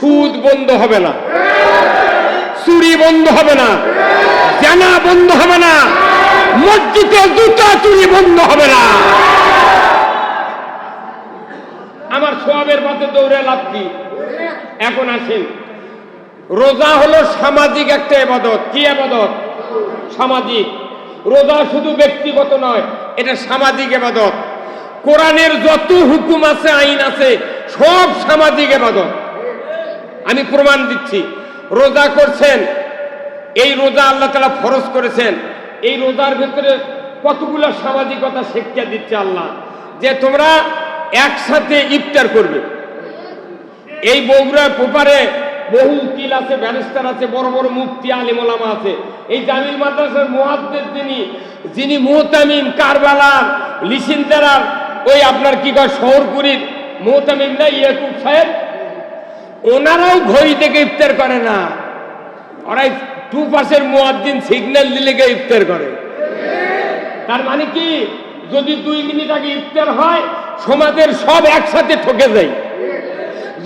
সুদ বন্ধ হবে না। চুরি বন্ধ হবে না। জানা বন্ধ হবে না। মসজিদে দুটো চুরি বন্ধ হবে না। আমার সোয়াবের পথে দৌড়ে লাভ কি? এখন আসেন রোজা হলো সামাজিক একটা এবাদত। কি এবাদত? সামাজিক। রোজা শুধু ব্যক্তিগত নয়, এটা সামাজিক এবাদত। কোরআনের যত হুকুম আছে, আইন আছে, সব সামাজিক এবাদত। আমি প্রমাণ দিচ্ছি। রোজা করছেন, এই রোজা আল্লাহ তালা ফরজ করেছেন। এই রোজার ভিতরে কতগুলো সামাজিকতা শিক্ষা দিচ্ছে আল্লাহ, যে তোমরা একসাথে ইফতার করবে। এই বগুড়ার পোপারে বহু উকিল আছে, ব্যারিস্টার আছে, বড় বড় মুফতি, আলিমোলামা আছে। এই জামিল মাদ্রাসার মুহাদ্দের যিনি যিনি মুহতামিম কারবালার লিসিনদারার, ওই আপনার কি কয়, শহরপুরীর মুহতামিম না ইয়াকুব সাহেব? ওনারাও ঘড়ি থেকে ইফতার করে না। ওরাই টু পাসের মুয়াদ্দিন সিগন্যাল দিলে গিয়ে ইফতার করে। তার মানে কি? যদি দুই মিনিট আগে ইফতার হয়, সমাজের সব একসাথে ঠকে যায়।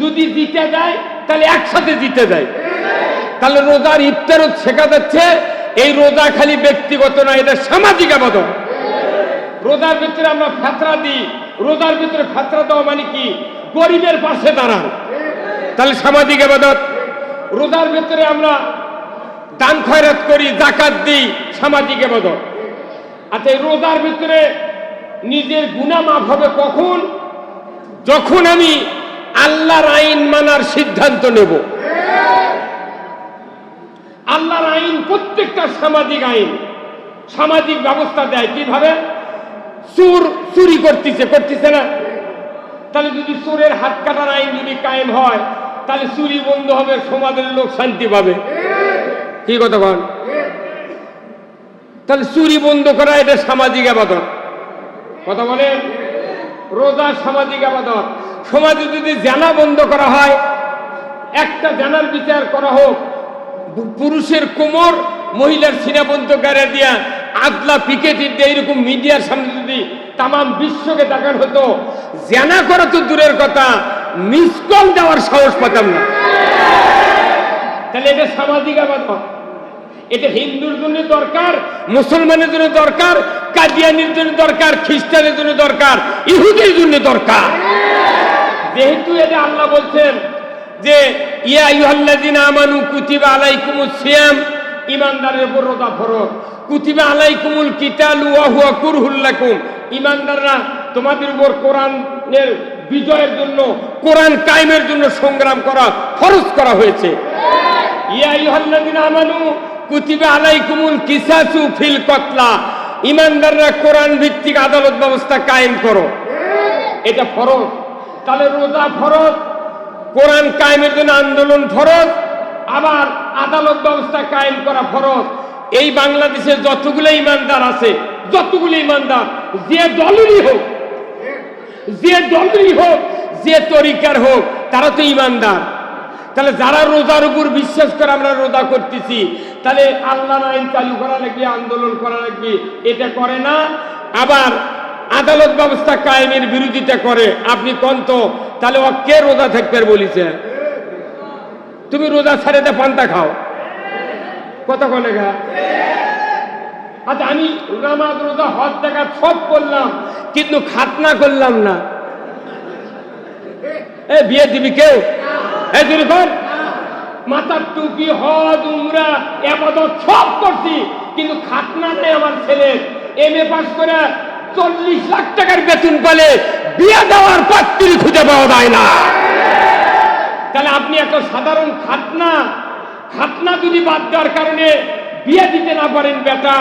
যদি জিতে যায়, তাহলে একসাথে জিতে যায়। তাহলে রোজার ইফতারও শেখা যাচ্ছে। এই রোজা খালি ব্যক্তিগত না, এটা সামাজিক আবাদত রোজার ভিতরে আমরা ফাতরা দিই। রোজার ভিতরে ফাতরা দেওয়া মানে কি? গরিবের পাশে দাঁড়ান। তাহলে সামাজিক আবাদত। রোজার ভিতরে আমরা দান খয়রাত করি জাকাত দিই, সামাজিক আবাদত। আচ্ছা এই রোজার ভিতরে নিজের গুণা মাফ হবে কখন? যখন আমি আল্লাহর আইন মানার সিদ্ধান্ত নেব। আল্লাহর আইন প্রত্যেকটা সামাজিক আইন, সামাজিক ব্যবস্থা দেয় কীভাবে? চুর চুরি করতেছে করতেছে না? তাহলে যদি চোরের হাত কাটার আইন যদি কায়েম হয় তাহলে চুরি বন্ধ হবে, সমাজের লোক শান্তি পাবে। কি কথা বল? তাহলে চুরি বন্ধ করা, এটা সামাজিক আবাদত। কথা বলেন রোজা সামাজিক আবাদত। সমাজে যদি জানা বন্ধ করা হয়, একটা জানার বিচার করা হোক, পুরুষের কোমর মহিলার সিনা বন্ধ করে দিয়া আদলা পিকেটি দিয়ে এরকম মিডিয়ার সামনে যদি তাম বিশ্বকে দেখানো হতো, জানা করা তো দূরের কথা মিস কল দেওয়ার সাহস পেতাম না। তাহলে এটা সামাজিক আবাদত এটা হিন্দুর জন্য দরকার, মুসলমানের জন্য দরকার, কাদিয়ানির জন্য দরকার, খ্রিস্টানের জন্য দরকার, ইহুদের জন্য দরকার। যেহেতু এটা আল্লাহ বলছেন যে, ইয়া ইউহাল্লাযিনা আমানু কুতিবা আলাইকুমুস সিয়াম, ইমানদারের উপর রোজা ফরজ কুতিবা আলাইকুমুল কিতালু ওয়া হুয়া কুরহুল লাকুম। ইমানদাররা তোমাদের উপর কোরআনের বিজয়ের জন্য, কোরআন কায়েমের জন্য সংগ্রাম করা, ফরজ করা হয়েছে। ভিত্তিক আদালত ব্যবস্থা কায়েম করো। এটা তাহলে রোজা কায়েমের জন্য আন্দোলন ফরজ, আবার আদালত ব্যবস্থা কায়েম করা ফরজ। এই বাংলাদেশে যতগুলো ইমানদার আছে, যতগুলো ইমানদার, যে দলেরই হোক যে দলেরই হোক, যে তরিকার হোক, তারা তো ইমানদার। তাহলে যারা রোজার উপর বিশ্বাস করে আমরা রোজা করতেছি, তাহলে আল্লাহর আইন চালু করা লাগবে আন্দোলন করা লাগবে এটা করে না। আবার আদালত ব্যবস্থা কায়েমের বিরোধিতা করে, আপনি কন্ত তাহলে ও কে রোজা থাকবে বলিছে? তুমি রোজা ছাড়ে পান্তা খাও। কত কনে গা? আচ্ছা আমি নামাজ রোজা হজ দেখা সব করলাম, কিন্তু খাতনা করলাম না। এ, বিয়ে দিবি কেউ? কর। মাথার টুপি, হজ, উমরা, এবাদত সব করছি, কিন্তু খাতনা নেই আমার ছেলে এম এ পাস করে চল্লিশ লাখ টাকার বেতন পেলে বিয়ে দেওয়ার পাত্রী খুঁজে পাওয়া যায় না। তাহলে আপনি একটা সাধারণ খাতনা। খাতনা যদি বাদ দেওয়ার কারণে বিয়ে দিতে না পারেন বেটা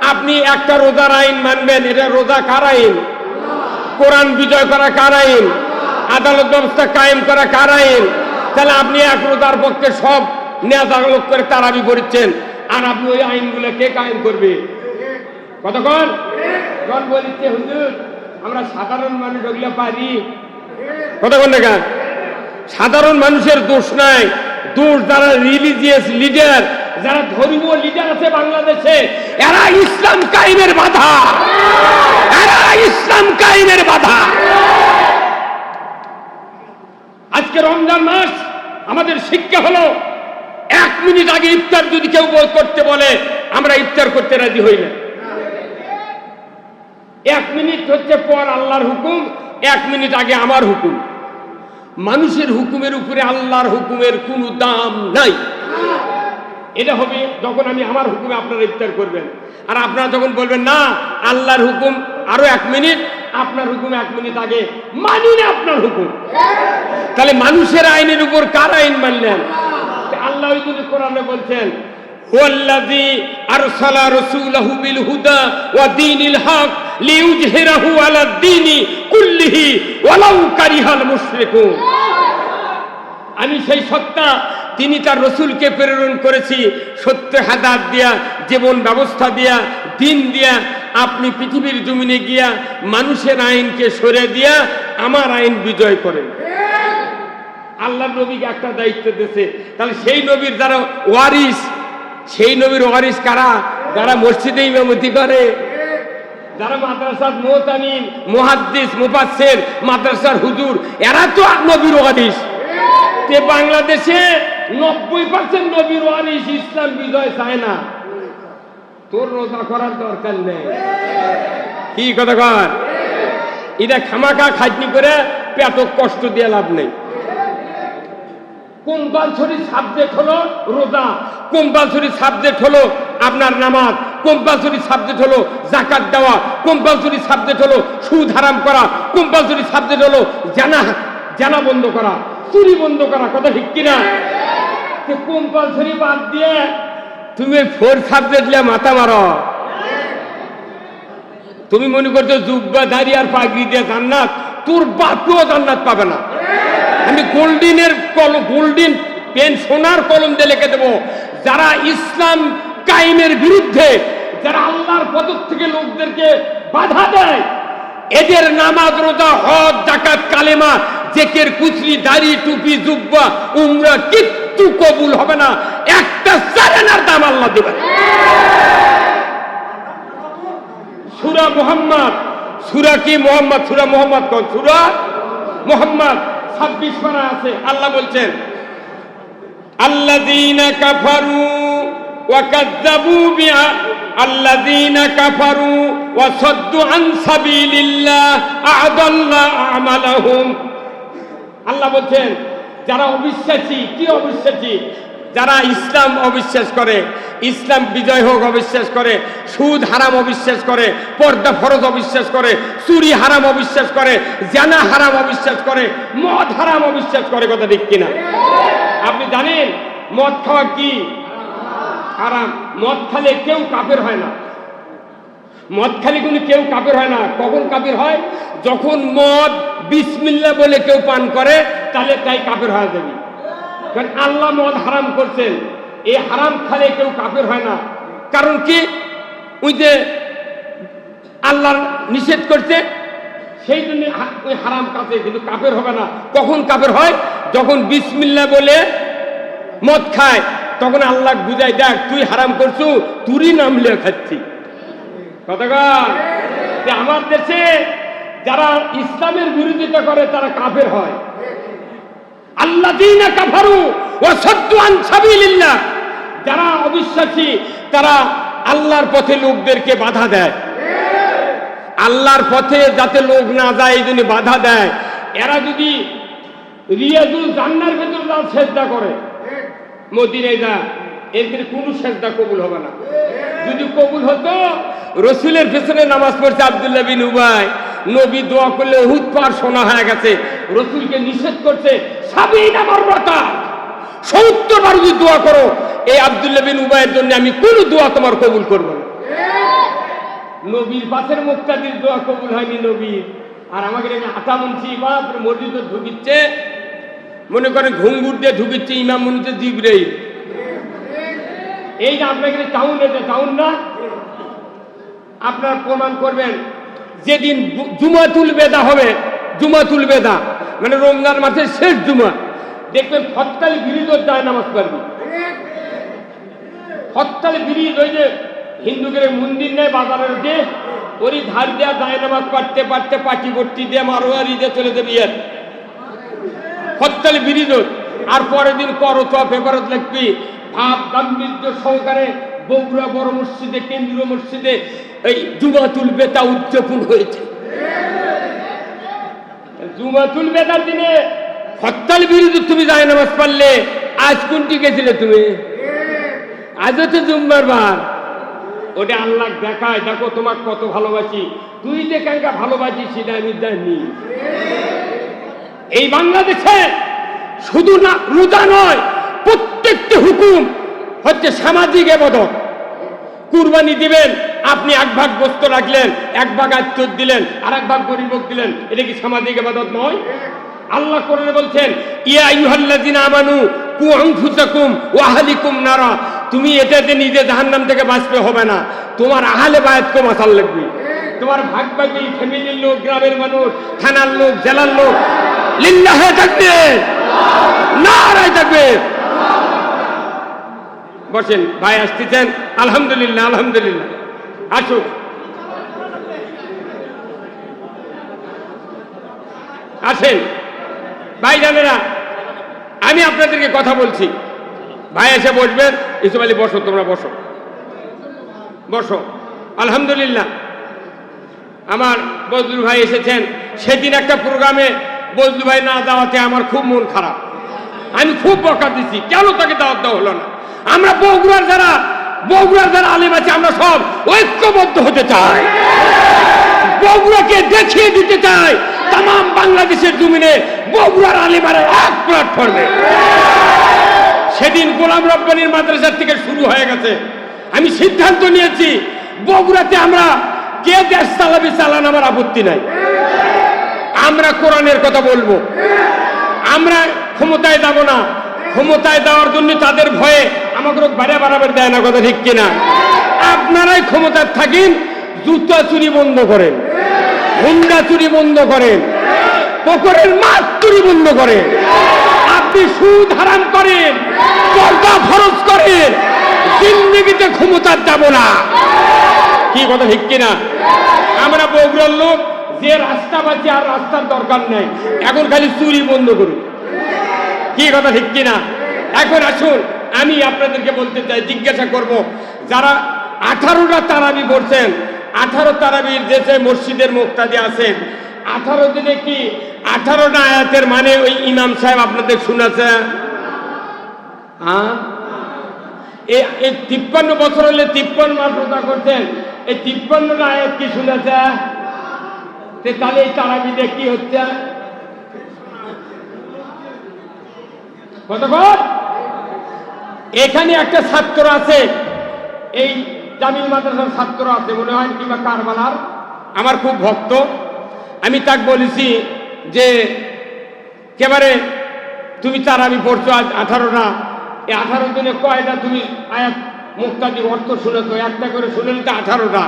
আপনি একটা রোজার আইন মানবেন এটা রোজা কার আইন? কোরআন বিজয় করা কার আইন? আদালত ব্যবস্থা কায়েম করা কার আইন? তাহলে আপনি এক রোজার পক্ষে সব নেতা লোক করে তারাবি করেছেন আর আপনি ওই আইনগুলো কে কায়েম করবে? কতক্ষণ? জন বলিচ্ছে হুজুর আমরা সাধারণ মানুষ ওগুলো পারি। কতক্ষণ দেখা? সাধারণ মানুষের দোষ নাই। দোষ যারা রিলিজিয়াস লিডার যারা ধর্মীয় লিডার আছে বাংলাদেশে, এরা ইসলাম কায়েমের বাধা। এরা ইসলাম কায়েমের বাধা। আজকে রমজান মাস, আমাদের শিক্ষা হলো, এক মিনিট আগে ইফতার যদি কেউ করতে বলে, আমরা ইফতার করতে রাজি হই না। এক মিনিট হচ্ছে পর আল্লাহর হুকুম, এক মিনিট আগে আমার হুকুম। মানুষের হুকুমের উপরে আল্লাহর হুকুমের কোনো দাম নাই। এটা হবে যখন আমি আমার হুকুমে আপনারা ইফতার করবেন। আর আপনারা যখন বলবেন, না, আল্লাহর হুকুম আরও এক মিনিট, আপনার হুকুম এক মিনিট আগে মানি না আপনার হুকুম। তাহলে মানুষের আইনের উপর কার আইন মানলেন? আল্লাহ ওই কোরআনে বলছেন আমি সেই সত্তা তিনি তার রসুলকে প্রেরণ করেছি, সত্য হাদাত দিয়া, জীবন ব্যবস্থা দিয়া, দিন দিয়া, আপনি পৃথিবীর জমিনে গিয়া মানুষের আইনকে সরে দিয়া আমার আইন বিজয় করেন। আল্লাহ নবীকে একটা দায়িত্ব দিয়েছে, তাহলে সেই নবীর যারা ওয়ারিস সেই নবীর ওয়ারিস কারা? যারা মসজিদে ইমামতি করে। যারা মাদ্রাসার মোহতামিম মুহাদ্দিস, মুফাসসির, মাদ্রাসার হুজুর, এরা তো নবীর ওয়ারিস তে বাংলাদেশে নব্বই পার্সেন্ট নবীর ওয়ারিস ইসলাম বিজয় চায় না। তোর রোজা করার দরকার নেই। কি কথা কর? এটা খামাখা খাটনি করে পেট কষ্ট দিয়ে লাভ নেই। কম্পালসরি সাবজেক্ট হলো রোজা? কম্পালসরি সাবজেক্ট হলো আপনার নামাজ? কম্পালসরি সাবজেক্ট হলো জাকাত দেওয়া? কম্পালসরি সাবজেক্ট হলো সুদ হারাম করা? কম্পালসরি সাবজেক্ট হলো জানা জানা বন্ধ করা? চুরি বন্ধ করা, কথা ঠিক কিনা? কম্পালসরি বাদ দিয়ে তুমি ফোর সাবজেক্ট নিয়ে মাথা মারো? তুমি মনে করছ জুব্বা দাঁড়িয়ে আর পাগড়ি দিয়ে জান্নাত? তোর বাপকেও জান্নাত পাবে না। আমি গোল্ডিনের কলম গোল্ডিন পেন সোনার কলম দিয়ে লিখে দেবো, যারা ইসলাম কায়েমের বিরুদ্ধে, যারা আল্লাহর পদক থেকে লোকদেরকে বাধা দেয়, এদের নামাজ, রোজা, হজ জাকাত কালেমা, জেকের কুচলি দাড়ি, টুপি, জুব্বা, উমরা, কিচ্ছু কবুল হবে না। একটা সারেনার দাম আল্লাহ দেবে সুরা মোহাম্মদ। সুরা কি মোহাম্মদ? সুরা মোহাম্মদ কোন? সুরা মোহাম্মদ। ছাব্বিশ পারা আছে। আল্লাহ বলছেন আল্লাদিনা কাফারু ওয়াকাজ্জাবু বিআ আল্লাযীনা কাফারু ওয়া সাদ্দু আন সাবিলিল্লাহ আ'দাল্লা আমালাহুম। আল্লাহ বলছেন, যারা অবিশ্বাসী, কি অবিশ্বাসী? যারা ইসলাম অবিশ্বাস করে, ইসলাম বিজয় হোক অবিশ্বাস করে, সুদ হারাম অবিশ্বাস করে, পর্দা ফরজ অবিশ্বাস করে, চুরি হারাম অবিশ্বাস করে, জানা হারাম অবিশ্বাস করে, মদ হারাম অবিশ্বাস করে কথা ঠিক কিনা? আপনি জানেন মদ খাওয়া কি? হারাম। মদ খালে কেউ কাফের হয় না। মদ খালি কিন্তু কেউ কাপের হয় না। কখন কাপের হয়? যখন মদ বিসমিল্লা বলে কেউ পান করে, তাহলে তাই কাপের হয়ে যাবে আল্লাহ মদ হারাম করছেন। এই হারাম খালে কেউ কাপের হয় না। কারণ কি? ওই যে আল্লাহ নিষেধ করছে, সেই জন্য ওই হারাম কাছে কিন্তু কাপের হবে না। কখন কাপের হয়? যখন বিসমিল্লা বলে মদ খায়, তখন আল্লাহ বুঝাই দেখ, তুই হারাম করছু, তুরই নাম লিয়ে খাচ্ছি। আমার দেশে যারা ইসলামের বিরোধিতা করে, তারা কাফের হয়। আল্লাহ দিন কাফারু ও সদ্দান সাবিলিল্লাহ। যারা অবিশ্বাসী, তারা আল্লাহর পথে লোকদেরকে বাধা দেয়। আল্লাহর পথে যাতে লোক না যায়, এই জন্য বাধা দেয়। এরা যদি রিয়াজুল জান্নার ভেতর যা সেজদা করে। মদিনায় যা এদের কোনো সেজদা কবুল হবে না। যদি কবুল হতো, রসুলের পেছনে নামাজ পড়ছে আব্দুল্লাহ বিন উবাই। নবী দোয়া করলে হুদ পার শোনা হয়ে গেছে। রসুলকে নিষেধ করছে সাবিন আমার রতা সত্তর বার যদি দোয়া করো, এই আব্দুল্লাহ বিন উবাইয়ের জন্য আমি কোন দোয়া তোমার কবুল করব না। নবীর পাশের মুক্তাদির দোয়া কবুল হয়নি নবীর। আর আমাকে আটা মুন্সি বাপ মসজিদ ঢুকিচ্ছে, মনে করেন ঘুঙ্গুর দিয়ে ঢুকিচ্ছে ইমাম মনে হচ্ছে জিবরেই এই যে আপনাকে টাউন এটা টাউন না? আপনার প্রমাণ করবেন, যেদিন বু- জুমাতুল বেদা হবে, জুমাতুল বেদা। মানে রমজান মাসের শেষ জুমা। দেখবেন হরতাল ব্রিজও যায় নামাজ পারবি হরতাল ব্রিজ ওই যে হিন্দুদের মন্দির নেয় বাজারের যে, ওরই ধার দেওয়া যায় নামাজ পারতে পাঠতে পাটি বট্টি দিয়ে মারোয়ারি দিয়ে চলে যাবি আর হরতাল ব্রিজ আর পরের দিন করতো পেপারত লিখবি ভাব গাম্ভীর্য সহকারে বগুড়া বড় মসজিদে, কেন্দ্রীয় মসজিদে এই জুমাতুল বেতা উদযাপন হয়েছে। জুমাতুল বেতার দিনে হরতাল বিরুদ্ধে তুমি যায় নামাজ পড়লে, আজ কোনটি গেছিলে তুমি? আজও তো জুম্মার বার। ওটা আল্লাহ দেখায়, দেখো তোমার কত ভালোবাসি। তুই যে কাঙ্কা ভালোবাসি সেটা আমি জানি। এই বাংলাদেশে শুধু না, রোজা নয়, প্রত্যেকটি হুকুম হচ্ছে সামাজিক এবাদত কুরবানি দিবেন, আপনি এক ভাগ গোস্ত রাখলেন, এক ভাগ আত্মীয় দিলেন আর এক ভাগ গরিব দিলেন। এটা কি সামাজিক এবাদত নয়? আল্লাহ কোরআনে বলছেন, ইয়া আইয়ুহাল্লাযিনা আমানু, কু আনফুসাকুম ওয়া আহলিকুম নারা। তুমি এটাতে নিজে জাহান্নাম থেকে বাঁচবে হবে না। তোমার আহলে বায়াতকে মাসাল লাগবে। তোমার ভাগ ভাগি ফ্যামিলির লোক, গ্রামের মানুষ, থানার লোক, জেলার লোক, লিল্লাহে থাকবে, নারায় থাকবে। বসেন, ভাই আসতেছেন? আলহামদুলিল্লাহ আলহামদুলিল্লাহ। আসুক। আসেন। ভাই জানেরা আমি আপনাদেরকে কথা বলছি। ভাই এসে বসবেন। ইসুফ আলী, বসো, তোমরা বসো। বসো। আলহামদুলিল্লাহ। আমার বজলু ভাই এসেছেন। সেদিন একটা প্রোগ্রামে বজলু ভাই না যাওয়াতে আমার খুব মন খারাপ। আমি খুব বকা দিছি। কেন তাকে দাওয়াত দেওয়া হলো না? আমরা বগুড়ার যারা বগুড়ার যারা আলিম আছে, আমরা সব ঐক্যবদ্ধ হতে চাই। বগুড়াকে দেখিয়ে দিতে চাই তাম বাংলাদেশের জমিনে বগুড়ার আলিমারের এক প্ল্যাটফর্মে সেদিন গোলাম রব্বানির মাদ্রাসার থেকে শুরু হয়ে গেছে। আমি সিদ্ধান্ত নিয়েছি, বগুড়াতে আমরা কে দেশ চালাবি, চালান আমার আপত্তি নাই। আমরা কোরআনের কথা বলব। আমরা ক্ষমতায় যাব না। ক্ষমতায় দেওয়ার জন্য তাদের ভয়ে আমাকে বাড়া বাড়াবার দেয় না কথা ঠিক কিনা? আপনারাই ক্ষমতার থাকেন, জুতা চুরি বন্ধ করেন হুন্ডা চুরি বন্ধ করেন, পুকুরের মাছ চুরি বন্ধ করেন, আপনি সুদ হারাম করেন, পর্দা ফরজ করেন, জিন্দিগিতে ক্ষমতার যাব না। কি কথা ঠিক কিনা? আমরা বগুড়ার লোক, যে রাস্তা পাচ্ছি আর রাস্তার দরকার নেই, এখন খালি চুরি বন্ধ করুন। কি কথা ঠিক কিনা? এখন আসুন, আমি আপনাদেরকে বলতে চাই, জিজ্ঞাসা করব, যারা আঠারোটা তারাবি পড়ছেন, আঠারো তারাবির যে মসজিদের মুক্তাদি আছেন, আঠারো দিনে কি আঠারোটা আয়াতের মানে ওই ইমাম সাহেব আপনাদের শুনেছে? হ্যাঁ? এই তিপ্পান্ন বছর হলে তিপ্পান্ন মাস রোজা করছেন, এই তিপ্পান্নটা আয়াত কি শুনেছে? তাহলে এই তারাবিদে কি হচ্ছে? এখানে একটা ছাত্র আছে। এই জামিল মাদ্রাসার ছাত্র আছে, মনে হয় কিংবা কারবালার। আমার খুব ভক্ত। আমি তাকে বলেছি যে, কেবারে তুমি তার আমি পড়ছো, আজ আঠারোটা। এই আঠারো দিনে কয়টা তুমি আয়াত মুক্তাদি অর্থ শুনেছো? একটা করে শুনেলি তো আঠারোটা।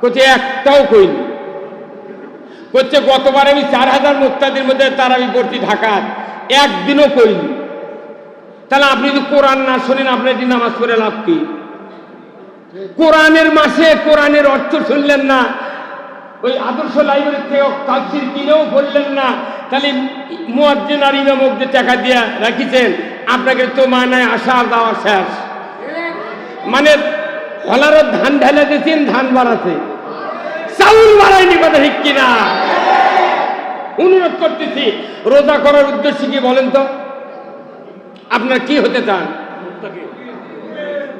কোথায় একটাও কইনি। করছে গতবার আমি চার হাজার মুক্তাদির মধ্যে তার আমি পড়ছি ঢাকার। একদিনও কইনি। তাহলে আপনি যদি কোরআন না শোনেন, আপনি যদি নামাজ পড়ে লাভ কি? কোরআনের মাসে কোরআনের অর্থ শুনলেন না, ওই আদর্শ লাইব্রেরি থেকে তাফসির কিনেও বললেন না, তাহলে মুয়াজ্জিন আর ইমামকদের টাকা দিয়ে রাখিছেন, আপনাকে তো মানে আসা দেওয়া শেষ। মানে হলারও ধান ঢেলে দিয়েছেন, ধান বাড়াতে। চাউল বাড়ায়নি কথা ঠিক কিনা? অনুরোধ করতেছি, রোজা করার উদ্দেশ্য কি বলেন তো? আপনার কি হতে চান?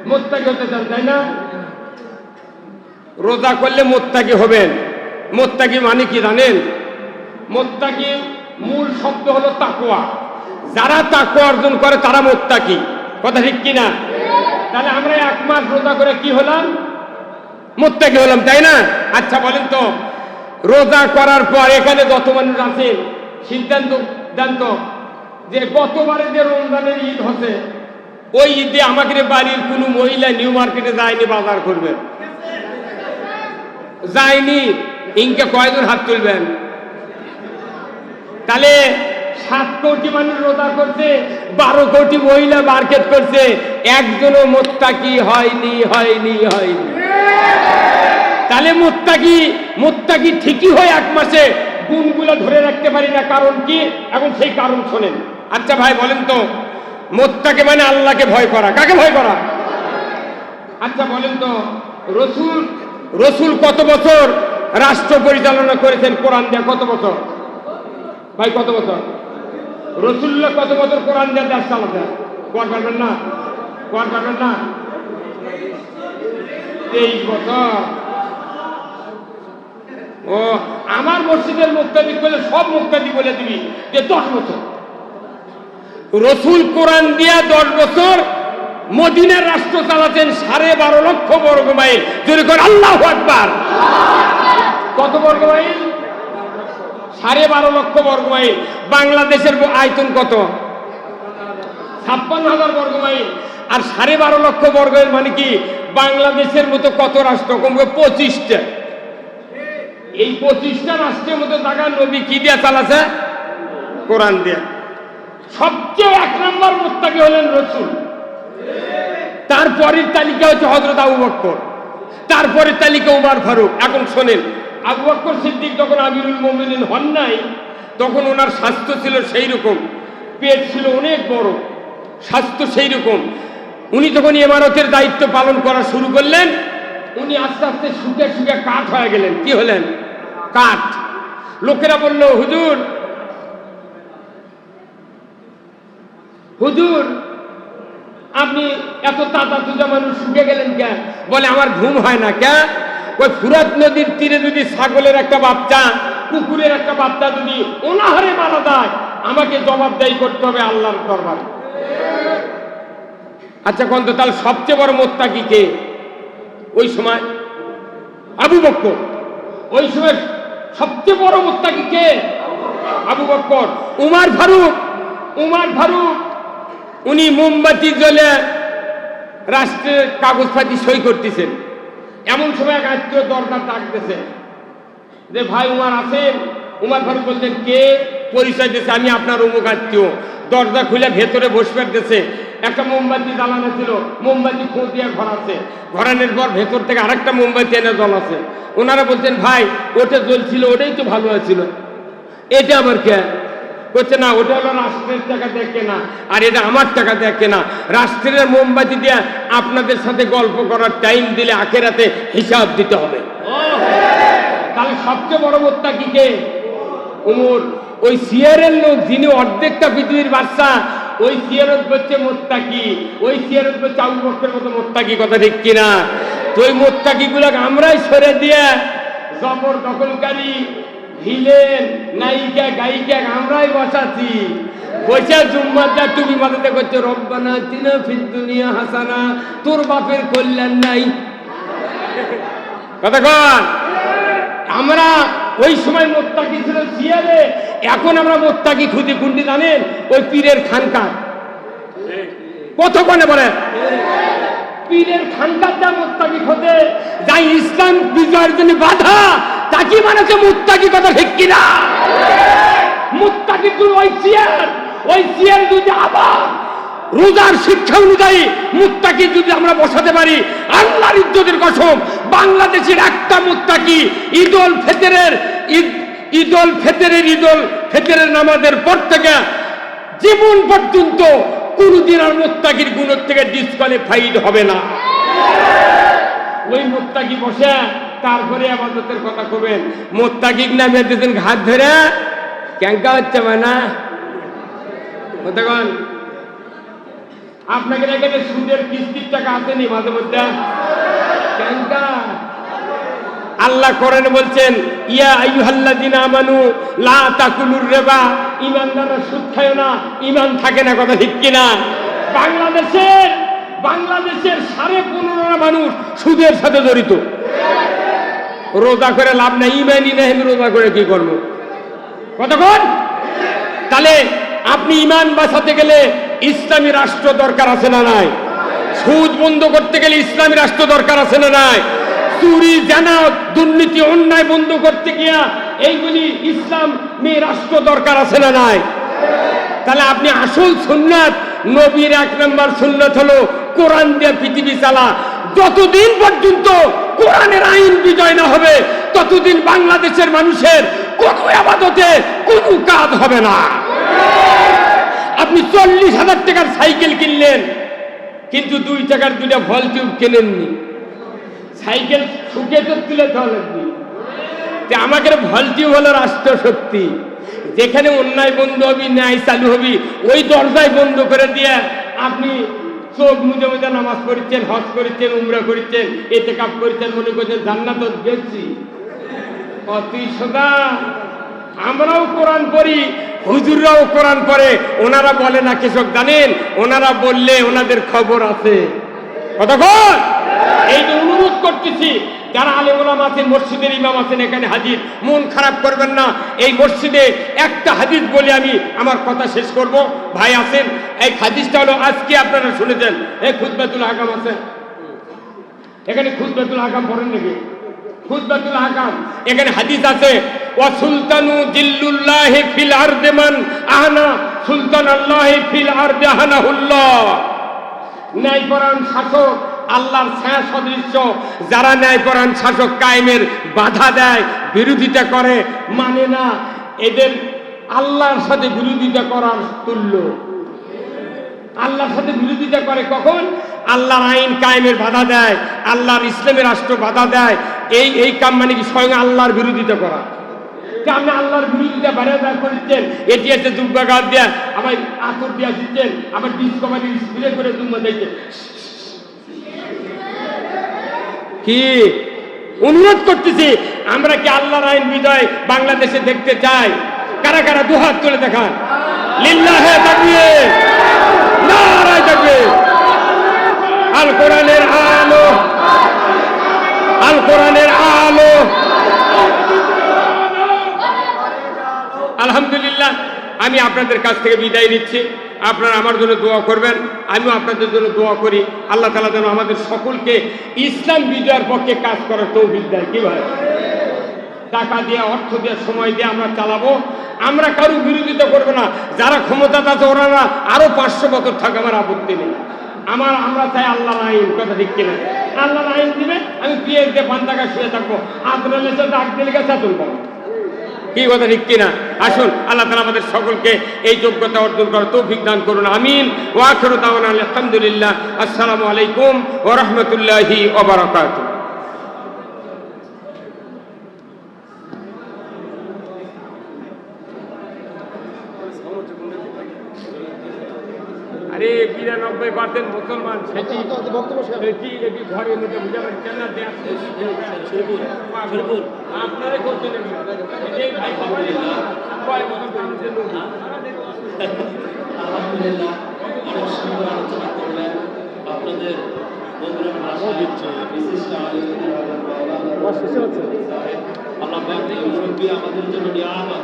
মোত্তাকি। হতে চান তাই না? রোজা করলে মোত্তাকি হবেন। মোত্তাকি মানে কি জানেন? মোত্তাকি মূল শব্দ হলো তাকুয়া যারা তাকুয়া অর্জন করে তারা মোত্তাকি। কথা ঠিক কিনা? তাহলে আমরা এক মাস রোজা করে কি হলাম? মোত্তাকি হলাম তাই না? আচ্ছা বলেন তো রোজা করার পর এখানে যত মানুষ আছেন সিদ্ধান্ত যে গতবারে যে রমজানের ঈদ হচ্ছে, ওই ঈদে আমাকে বাড়ির কোনো মহিলা নিউ মার্কেটে যায়নি, বাজার করবে। যায়নি, ইনকে কয়জন হাত তুলবেন? তাহলে সাত কোটি মানুষ রোজা করছে, বারো কোটি মহিলা মার্কেট করছে, একজনও মোত্তাকি হয়নি হয়নি হয়নি। তাহলে মোত্তাকি মোত্তাকি ঠিকই হয় এক মাসে, গুণগুলো ধরে রাখতে পারি না, কারণ কি? এখন সেই কারণ শোনেন। আচ্ছা ভাই, বলেন তো, মোত্তাকে মানে আল্লাহকে ভয় করা। কাকে ভয় করা? আচ্ছা বলেন তো, রসুল রসুল কত বছর রাষ্ট্র পরিচালনা করেছেন? কোরআন দিয়ে কত বছর? ভাই, কত বছর? রসুল্লাহ কত বছর কোরআন দিয়ে দেশ চালাতে কোয়ার পারবেন না? কোয়ার পারবেন না? তেইশ বছর। ও, আমার মসজিদের মুক্তাদি বলে সব মুক্তাদি বলে দিবি যে দশ বছর। রসুল কোরআন দিয়া দশ বছর মদিনার রাষ্ট্র চালাচ্ছেন সাড়ে বারো লক্ষ বর্গ মাইল। যদি করে আল্লাহ আকবার। কত বর্গ মাইল? সাড়ে বারো লক্ষ বর্গ মাইল। বাংলাদেশের আয়তন কত? ছাপ্পান্ন হাজার বর্গ মাইল। আর সাড়ে বারো লক্ষ বর্গ মানে কি? বাংলাদেশের মতো কত রাষ্ট্র? কমবে পঁচিশটা। এই পঁচিশটা রাষ্ট্রের মতো জায়গা নবী কি দিয়া চালাছে? কোরআন দিয়া। সবচেয়ে এক নম্বর মোত্তাকি হলেন রসুল। তারপরের তালিকা হচ্ছে হজরত আবু বক্কর। তারপরের তালিকা উমার ফারুক। এখন শোনেন, আবু বক্কর সিদ্দিক যখন আমিরুল মোমিনিন হন নাই, তখন ওনার স্বাস্থ্য ছিল সেই রকম পেট ছিল অনেক বড়। স্বাস্থ্য সেই রকম উনি যখন ইমারতের দায়িত্ব পালন করা শুরু করলেন, উনি আস্তে আস্তে শুকে শুকে কাঠ হয়ে গেলেন। কি হলেন? কাঠ। লোকেরা বলল, হুজুর হুজুর, আপনি এত তাতা তুজা মানুষ শুকে গেলেন কেন? বলে, আমার ঘুম হয় না কেন ওই ফুরাত নদীর তীরে যদি ছাগলের একটা বাচ্চা, কুকুরের একটা বাচ্চা যদি অনাহারে মারা যায়, আমাকে জবাবদাহি করতে হবে আল্লাহর দরবারে। আচ্ছা কন্ত তাহলে সবচেয়ে বড় মোত্তাকি কে? ওই সময় আবু বক্কর। ওই সময় সবচেয়ে বড় মোত্তাকি কে? আবু বক্কর। উমার ফারুক। উমার ফারুক। উনি মোমবাতি জ্বলে রাষ্ট্রের কাগজপাতি সই করতেছেন। এমন সময় এক আত্মীয় দরকার ডাকতেছে যে, ভাই, উমার আছেন? উমার ফারুক বলছেন কে? পরিচয় দিয়েছে, আমি আপনার অমুক আত্মীয়। দরজা খুলে ভেতরে বসে ফেলতেছে একটা মোমবাতি জ্বালানো ছিল। মোমবাতি খোঁজ দিয়ে ঘরাচ্ছে ঘরানোর পর ভেতর থেকে আরেকটা মোমবাতি এনে জ্বলাছে ওনারা বলছেন, ভাই, ওটা জ্বলছিল, ওটাই তো ভালো আছিল এটা আবার কে? বলছে, না, ওটা হলো রাষ্ট্রের টাকা দিয়ে কেনা, আর এটা আমার টাকা দিয়ে কেনা। রাষ্ট্রের মোমবাতি দিয়ে আপনাদের সাথে গল্প করার টাইম দিলে আখেরাতে হিসাব দিতে হবে। তাহলে সবচেয়ে বড় মোত্তা কি কে? উমর। ওই সিয়ারের লোক যিনি অর্ধেকটা পৃথিবীর বাচ্চা ওই সিয়ারত বলছে মোত্তাকি ওই সিয়ারত বলছে, আবু বক্তের মতো মোত্তাকি কথা ঠিক কিনা? তো ওই মোত্তাকি গুলাকে আমরাই সরে দিয়ে জবর দখলকারী ভিলেন নায়িকা, গায়িকা, আমরাই বসাচ্ছি। বসে জুম্মার যা টুপি মাথাতে করছে, রব্বানা তিনা ফির দুনিয়া হাসানা, তোর বাপের কল্যাণ নাই। কতক্ষণ আমরা ওই সময় মোত্তাকি ছিল সিয়ারে এখন আমরা মোত্তাকি খুঁজি কুন্ডি জানেন, ওই পীরের খানকার। কতক্ষণে বলে পীরের খানকার যা মোত্তাকি খোঁজে, যাই ইসলাম বিজয়ের জন্য বাধা তাকে মানুষে মুত্তাকি কথা ঠিক কিনা? মুত্তাকি তুই ওই সিয়ার ওই সিয়ার যদি আবার রোজার শিক্ষা অনুযায়ী মুত্তাকি যদি আমরা বসাতে পারি, আল্লাহর ইজ্জতের কসম, বাংলাদেশের একটা মুত্তাকি ঈদল ফেতেরের ঈদ, ঈদল ফেতেরের ঈদল ফেতেরের নামাজের পর থেকে জীবন পর্যন্ত কোনদিন আর মুত্তাকির গুণের থেকে ডিসকোয়ালিফাইড হবে না। ওই মোত্তাকি বসে তারপরে আবাদতের কথা কবেন? মোত্তাকিক নামে দিতেন ঘাট ধরে? ক্যাঙ্কা হচ্ছে না কতক্ষণ আপনাকে এখানে সুদের কিস্তির টাকা আসেনি মাঝে মধ্যে? ক্যাঙ্কা আল্লাহ করেন বলছেন, ইয়া আইয়ুহাল্লাযিনা আমানু, লা তাকুলুর রিবা। ঈমানদাররা সুদ খায় না, ঈমান থাকে না, কথা ঠিক কিনা? বাংলাদেশের বাংলাদেশের সাড়ে পনেরো মানুষ সুদের সাথে জড়িত। রোজা করে লাভ নাই ইমানই নেই আমি রোজা করে কি করব? কতক্ষণ? তাহলে আপনি ইমান বাঁচাতে গেলে ইসলামী রাষ্ট্র দরকার আছে না নাই? সুদ বন্ধ করতে গেলে ইসলামী রাষ্ট্র দরকার আছে না নাই? চুরি জানা দুর্নীতি, অন্যায় বন্ধ করতে গিয়া এইগুলি ইসলাম মেয়ে রাষ্ট্র দরকার আছে না নাই? তাহলে আপনি আসল সুন্নাত, নবীর এক নম্বর সুন্নাত হলো কোরআন দিয়ে পৃথিবী চালা। যতদিন পর্যন্ত কোরআনের আইন বিজয় না হবে, ততদিন বাংলাদেশের মানুষের কোনো আবাদতে কোনো কাজ হবে না। আপনি চল্লিশ হাজার টাকার সাইকেল কিনলেন, কিন্তু দুই টাকার দুইটা ভল টিউব কেনেননি। সাইকেল শুকে তো তুলে যে আমাকে ভল টিউব হলো রাষ্ট্র শক্তি। যেখানে অন্যায় বন্ধ হবি, ন্যায় চালু হবি, ওই দরজায় বন্ধ করে দিয়ে আপনি চোখ মুজে মুজে নামাজ পড়ছেন হজ করেছেন উমরা করেছেন এতে কাপ করেছেন মনে করছেন জান্নাত গেছি। অতি সদা, আমরাও কোরআন পড়ি, হুজুররাও কোরআন পড়ে, ওনারা বলে না, কৃষক জানেন, ওনারা বললে ওনাদের খবর আছে। কথা এই যে অনুরোধ করতেছি যারা আলেমুলাম আছেন, মসজিদের ইমাম আছেন, এখানে হাজির, মন খারাপ করবেন না। এই মসজিদে একটা হাদিস বলে আমি আমার কথা শেষ করব। ভাই আছেন, এই হাদিসটা হলো আজকে আপনারা শুনেছেন এই খুদবাতুল আগাম আছেন এখানে খুদবাতুল আগাম পড়েন নাকি? এখানে আছে সুলতানু ফিল সুলতান আল্লাহ ফিল শাসক আল্লাহর ছায়া সদৃশ্য যারা ন্যায়পরায়ণ শাসক কায়েমের বাধা দেয়, বিরোধিতা করে মানে না, এদের আল্লাহর সাথে বিরোধিতা করার তুল্য। আল্লাহর সাথে বিরোধিতা করে কখন? আল্লাহর আইন কায়েমের বাধা দেয়, আল্লাহর ইসলামের রাষ্ট্র বাধা দেয়, এই এই কাম মানে কি? স্বয়ং আল্লাহর বিরোধিতা করা। আপনি আল্লাহর বিরোধিতা বাইরে বের করছেন, এটি এসে দুর্গাঘাত দেয়া, আবার আতর দিয়া দিচ্ছেন, আবার ডিসকভারি করে দুম্বা দিচ্ছেন কি? অনুরোধ করতেছি, আমরা কি আল্লাহর আইন বিজয় বাংলাদেশে দেখতে চাই? কারা কারা দুহাত তুলে দেখান? আল আলো। আলহামদুলিল্লাহ, আমি আপনাদের কাছ থেকে বিদায় নিচ্ছি। আপনারা আমার জন্য দোয়া করবেন, আমিও আপনাদের জন্য দোয়া করি। আল্লাহ তালা যেন আমাদের সকলকে ইসলাম বিজয়ের পক্ষে কাজ করার তৌফিক দেয়। কি ভাই? টাকা দিয়ে, অর্থ দিয়ে, সময় দিয়ে আমরা চালাবো। আমরা কারও বিরোধিতা করব না। যারা ক্ষমতা আছে, ওরা আরও পাঁচশো বছর থাকে আমার আপত্তি নেই। আমার, আমরা চাই আল্লাহর আইন। কথা ঠিক কিনা? আল্লাহর আইন দিবে, আমি পিএস দিয়ে পান টাকা শুয়ে থাকব। আপনার লেসে ডাক দিলে গেছে চলবো কি কথা ঠিক কিনা? আসুন, আল্লাহ তালা আমাদের সকলকে এই যোগ্যতা অর্জন করার তৌফিক দান করুন, আমিন। ওয়াখর দাওয়ান আলহামদুলিল্লাহ। আসসালামু আলাইকুম ও রহমতুল্লাহি ওবরাকাত আরে বিরানব্বই পার্সেন্ট মুসলমান সেটি সেটি এটি ঘরের মধ্যে বুঝে পারছেন না যে আপনারা করছেন আলহামদুলিল্লাহ অনেক সুন্দর আলোচনা করলেন আপনাদের আল্লাহ আমাদের জন্য নিয়ামত